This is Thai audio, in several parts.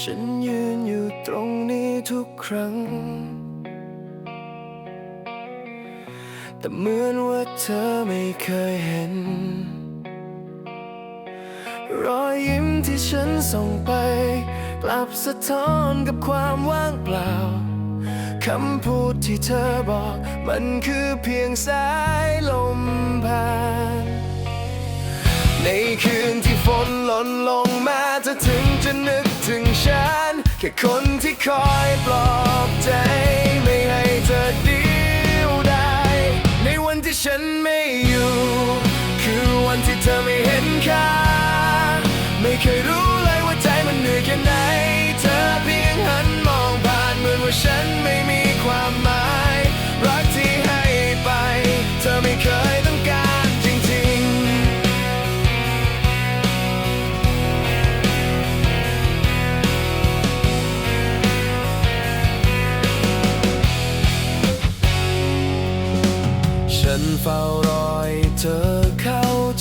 ฉันยืนอยู่ตรงนี้ทุกครั้ง แต่เหมือนว่าเธอไม่เคยเห็น รอยยิ้มที่ฉันส่งไป กลับสะท้อนกับความว่างเปล่า คำพูดที่เธอบอก มันคือเพียงสายลมผ่านในคืนที่ฝนหล่นลงมาจะถึง con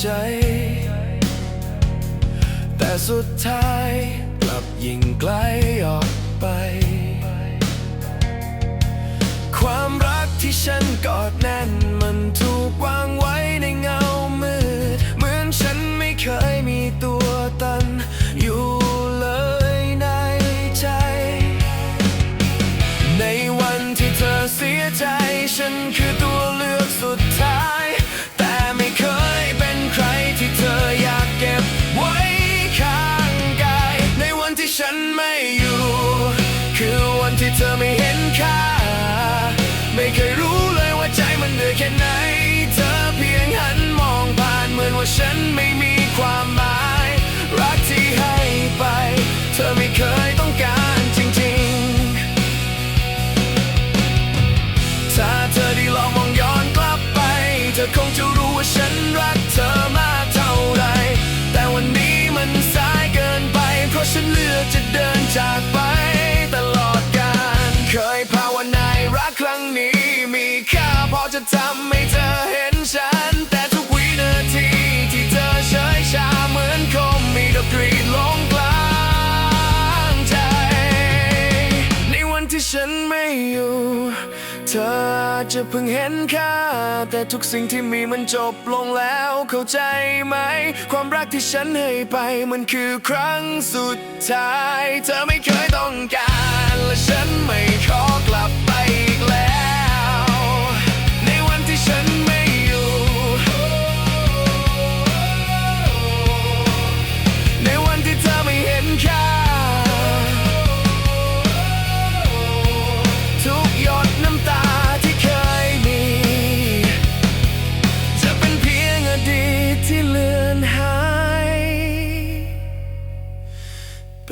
ใจ แต่สุดท้าย ธอจะเพิ่งเห็นค่า แต่ทุกสิ่งที่มีมันจบลงแล้วเข้าใจไหม ความรักที่ฉันให้ไปมันคือครั้งสุดท้าย เธอไม่เคย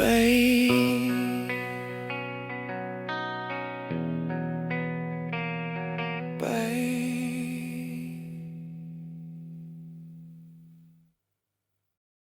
babe.